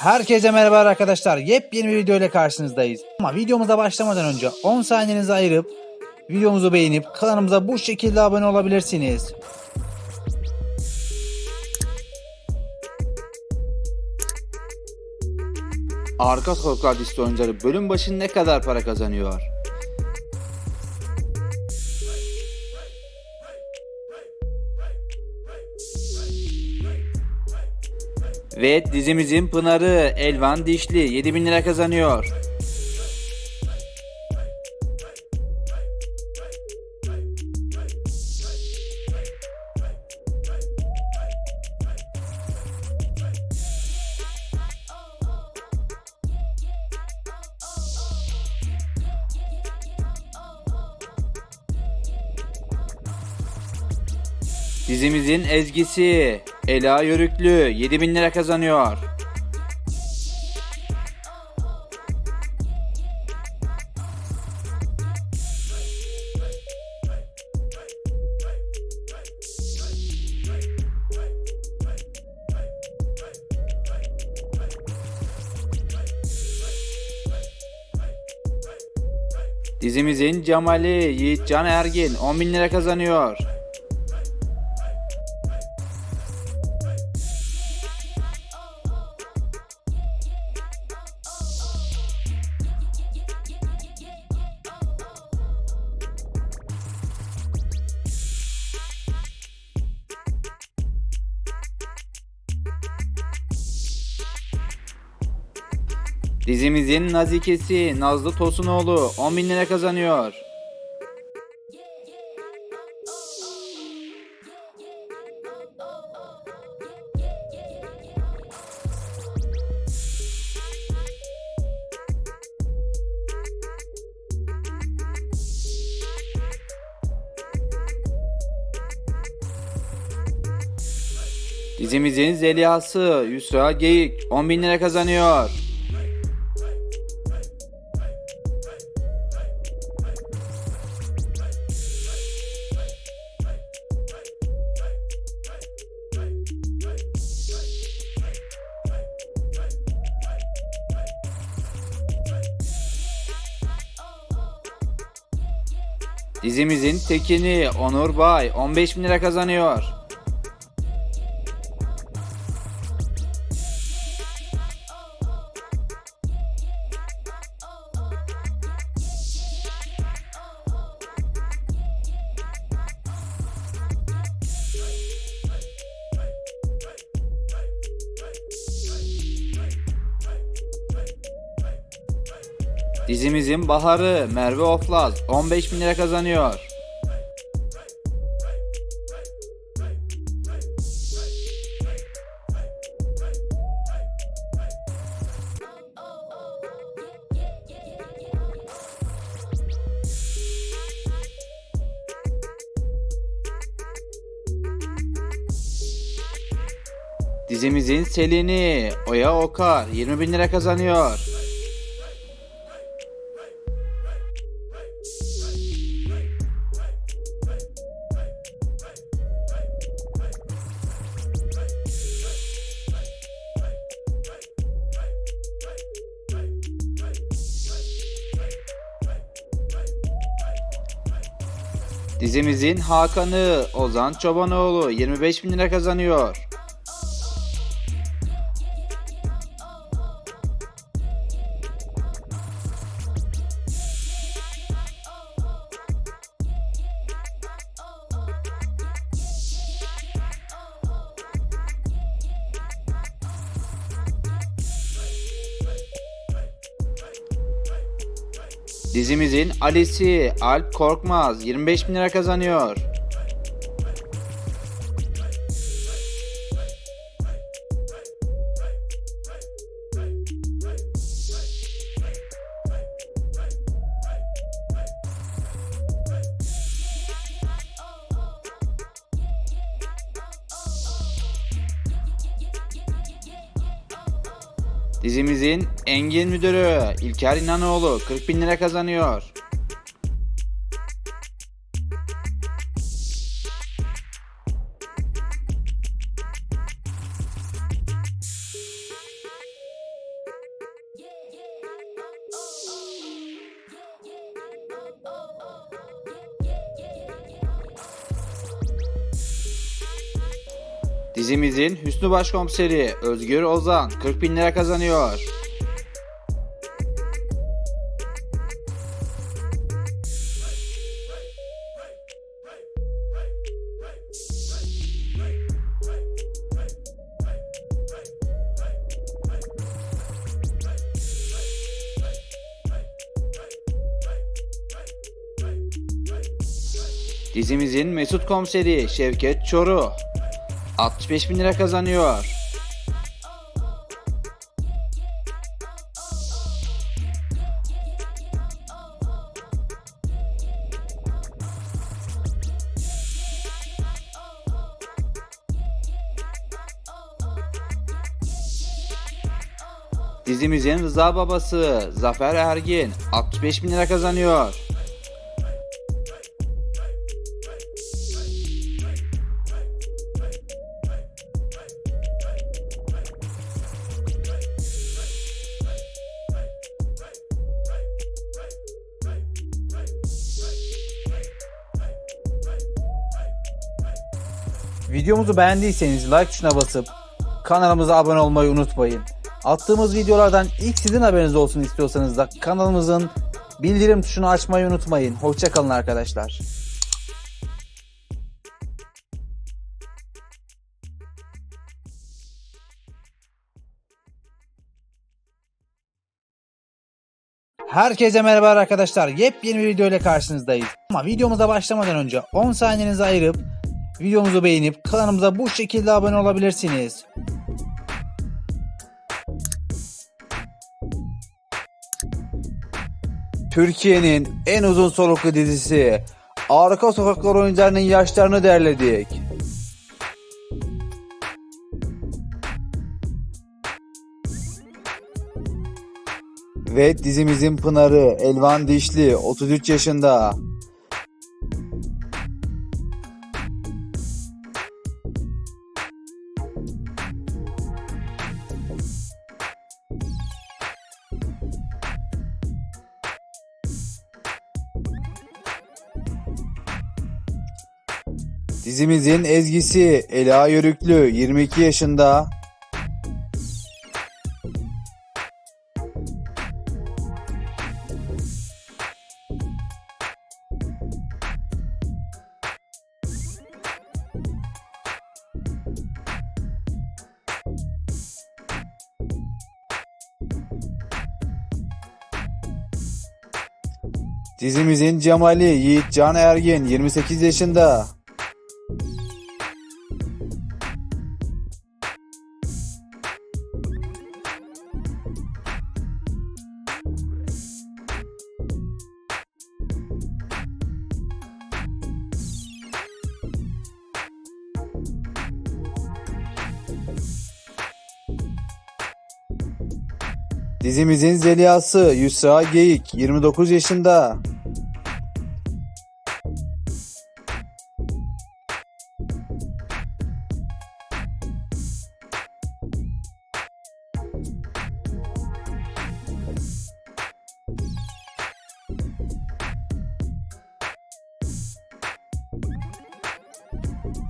Herkese merhaba arkadaşlar. Yepyeni bir video ile karşınızdayız. Ama videomuza başlamadan önce 10 saniyenizi ayırıp videomuzu beğenip kanalımıza bu şekilde abone olabilirsiniz. Arka Sokaklar dizisi oyuncuları bölüm başı ne kadar para kazanıyor? Ve dizimizin Pınar'ı Elvan Dişli 7000 lira kazanıyor. Dizimizin ezgisi Ela Yörüklü 7000 lira kazanıyor. Dizimizin Cemali Yiğitcan Ergin 10 bin lira kazanıyor. Dizimizin nazikesi Nazlı Tosunoğlu 10 bin lira kazanıyor. Dizimizin Zelihası Yusra Geyik 10 bin lira kazanıyor. Dizimizin tekini Onur Bay 15 bin lira kazanıyor. Dizimizin baharı Merve Oflaz 15 bin lira kazanıyor. Dizimizin Selini Oya Okar 20 bin lira kazanıyor. Dizimizin Hakan'ı Ozan Çobanoğlu 25 bin lira kazanıyor. Dizimizin Ali'si Alp Korkmaz 25 bin lira kazanıyor. Dizimizin Engin Müdürü İlker İnanoğlu 40 bin lira kazanıyor. Dizimizin Hüsnü Başkomiseri Özgür Ozan 40 bin lira kazanıyor. Dizimizin Mesut Komiseri Şevket Çoruh 65 bin lira kazanıyor. Dizimizin Rıza babası Zafer Ergin 65 bin lira kazanıyor. Videomuzu beğendiyseniz like tuşuna basıp kanalımıza abone olmayı unutmayın. Attığımız videolardan ilk sizin haberiniz olsun istiyorsanız da kanalımızın bildirim tuşunu açmayı unutmayın. Hoşçakalın arkadaşlar. Herkese merhaba arkadaşlar. Yepyeni bir video ile karşınızdayız. Ama videomuza başlamadan önce 10 saniyenizi ayırıp videomuzu beğenip kanalımıza bu şekilde abone olabilirsiniz. Türkiye'nin en uzun soluklu dizisi Arka Sokaklar oyuncularının yaşlarını derledik. Ve dizimizin pınarı Elvan Dişli 33 yaşında. Dizimizin ezgisi Ela Yörüklü 22 yaşında. Dizimizin Cemali Yiğit Can Ergin 28 yaşında. Dizimizin Zeliha'sı Yusra Geyik 29 yaşında.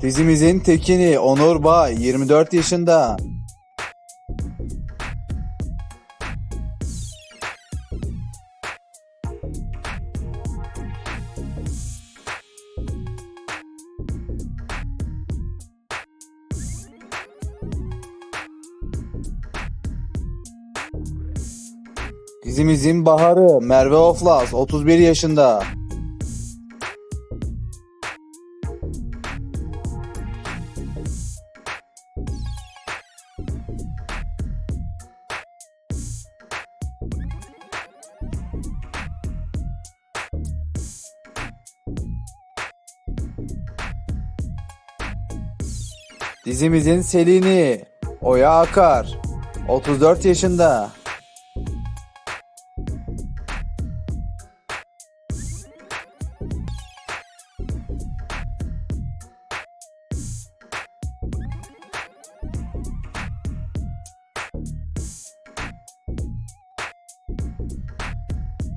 Dizimizin tekini Onur Bay 24 yaşında. Dizimizin baharı Merve Oflas 31 yaşında. Dizimizin Selini Oya Akar 34 yaşında.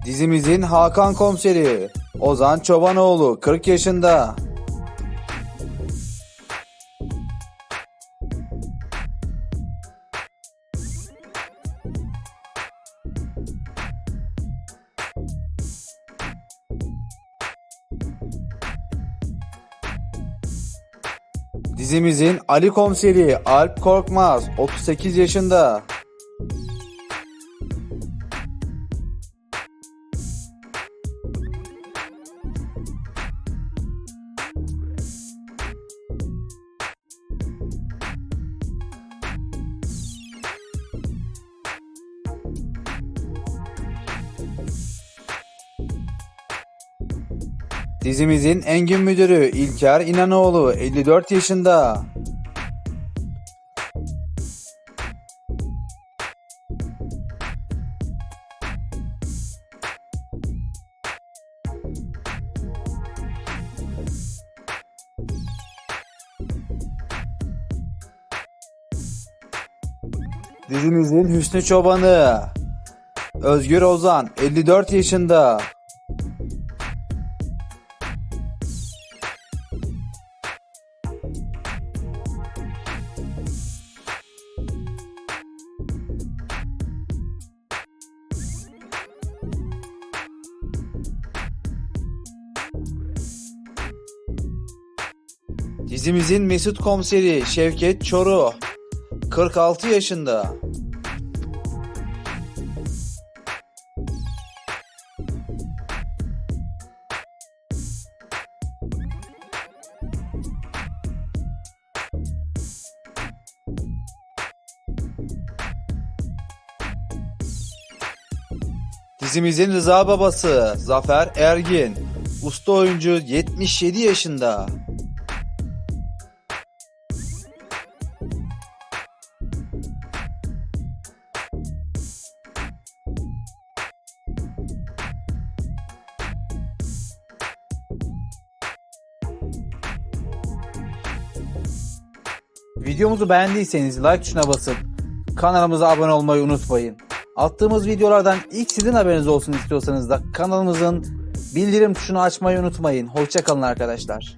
Dizimizin Hakan Komiseri Ozan Çobanoğlu 40 yaşında. Dizimizin Ali komiseri Alp Korkmaz 38 yaşında. Dizimizin Engin müdürü İlker İnanoğlu 54 yaşında. Dizimizin Hüsnü Çobanı Özgür Ozan 54 yaşında. Dizimizin Mesut komiseri Şevket Çoru 46 yaşında. Dizimizin Rıza babası Zafer Ergin usta oyuncu 77 yaşında. Videomuzu beğendiyseniz like tuşuna basıp kanalımıza abone olmayı unutmayın. Attığımız videolardan ilk sizin haberiniz olsun istiyorsanız da kanalımızın bildirim tuşunu açmayı unutmayın. Hoşçakalın arkadaşlar.